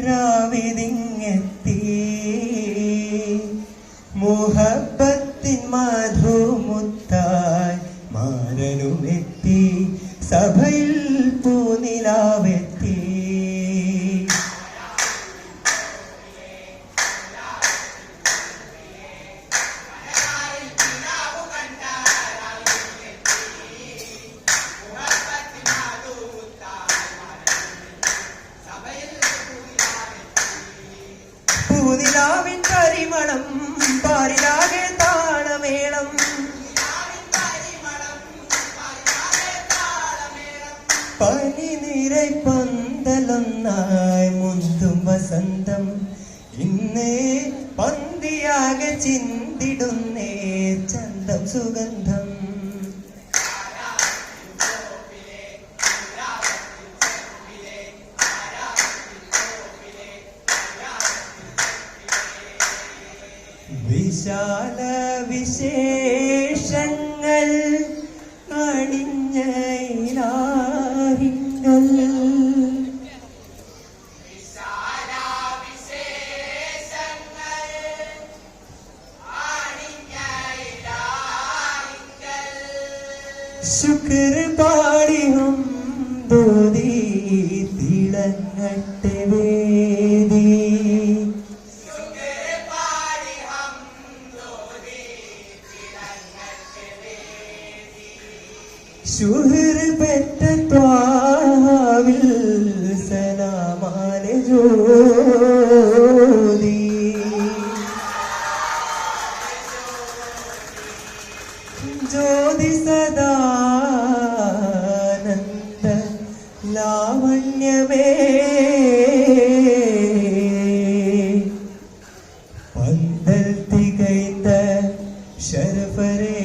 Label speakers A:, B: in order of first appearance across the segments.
A: രാവിതിങ്ങെത്തി മുഹബത്തിൻ മധുമുത്തായി മാരനുമെത്തി സഭയിൽ പൂനിലാവിൻ കരിമണം പാരിലാകെ താളമേളം. പനി നിറൈ പന്തലൊന്നായി മുന്തും വസന്തം. ഇന്നേ പന്തിയാകെ ചിന്തിടുന്നേ ചന്തം സുഗന്ധം. വിശാല വിശേഷങ്ങൾ അണിഞ്ഞ ശുക്ർ പാടി ഹം ദോതി തിളങ്ങട്ടെ വേദി. ഷുഹറ് പെറ്റ ത്വാവിൽ സലാമാനെ ജോതി ജ്യോതി സദാനന്ദ ലാവണ്യമേ പന്തൽ തികൈത്ത ശരഫരേ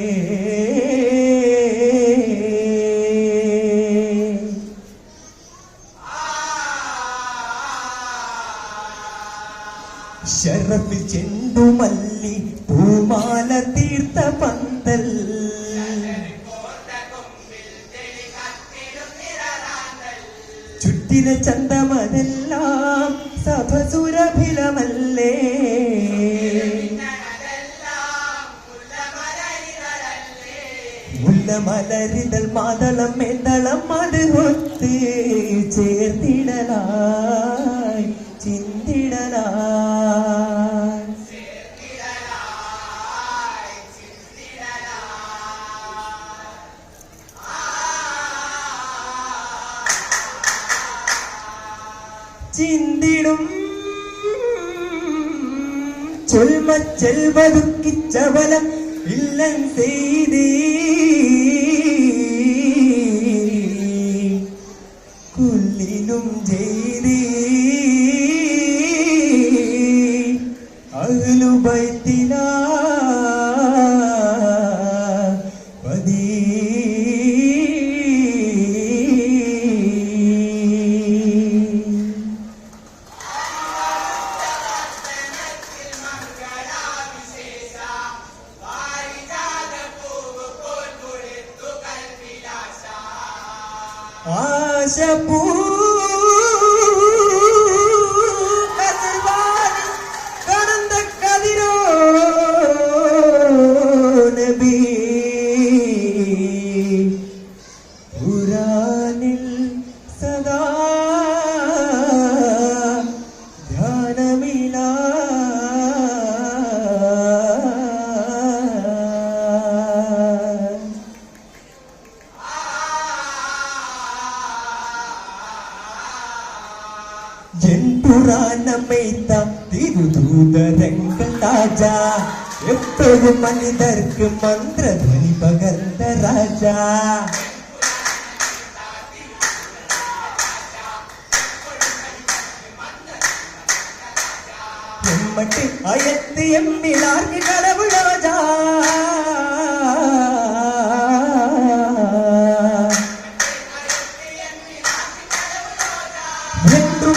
A: ചെണ്ടുമല്ലി പൂമാല തീർത്ത പന്തൽ. ചുറ്റിന ചന്തമതെല്ലാം സഭസുരഭിലമല്ലേ? മലരിതൽ മാതളം മേന്തളം അത് ഒത്ത് ചേർത്തിടലായി சிந்திடும். சொல்ம செல்வதுக்கு சபலம் இல்லன் செய்தி. கொல்லினும் செய்தி. அகிலுபைத்தி fazer é por என்றுரானமைத்தாம் திருதூதரங்கள் ராஜா எப்போது மனிதர்க்கு மந்திர துவனி பகர்ந்த ராஜா? எம்மட்டு அயத்து எம்மிலார்க்கு கடவுள்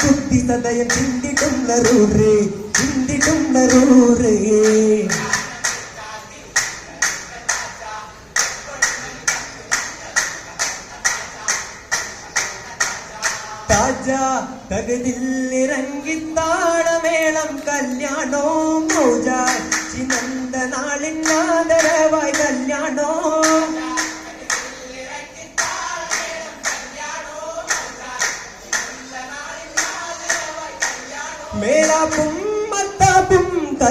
A: സൽബുദ്ധി സദയം ചിന്തിട്ടുന്നറൂറ് ചിന്തിട്ടുന്നറൂറ് താജ തകതിലിറങ്ങി താളമേളം കല്യാണോ മൗജ ചിനന്ദ നാളിനാദരവായി കല്യാണോ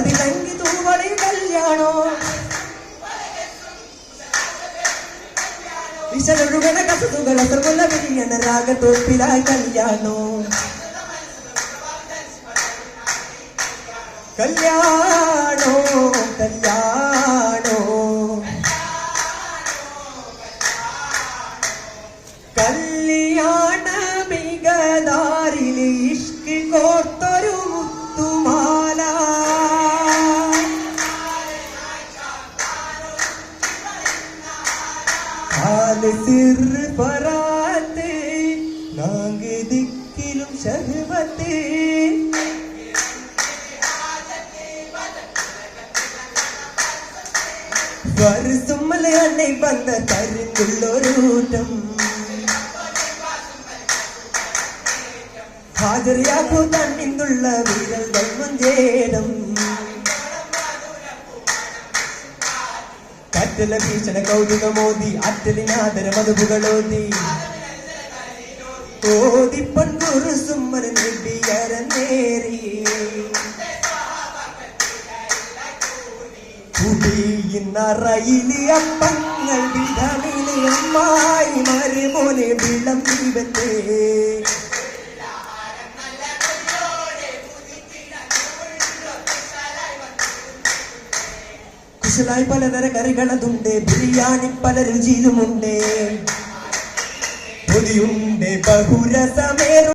A: കതിലങ്കി തൂവളി കല്യാണോ? വിശലൊഴുകണ കസതുകൾ അസർമുള്ള വിരിയണ രാഗത്തോപ്പിലായി കല്യാണോ? കല്യാണോ? കാല് സിറ് പറാത്ത് നാങ്ക് ദിക്കിലും ശർബത്ത് வருசும்மலை அன்னை வந்த தருங்குள்ளொருட்டம் ഹാജറിയാക്കൂ തന്നിന്നുള്ള വിരൽകൾ മഞ്ചേടം കറ്റല ഭീഷണ കൗതുകമോദി അറ്റലിനാദര മധുപുകളോതി ഓതി പൺകുറു സുമ്മന നെടിയരനേറി കുടിയിന്നറയിലെ അപ്പങ്ങൾ വിധമിലെ അമ്മായി മരുമോനെ വിളം ദീപത്തെ കുശലായി പലതര കറികളതുണ്ട്. ബിരിയാണി പല രുചിയിലുമുണ്ട്. പൊതിയുണ്ട്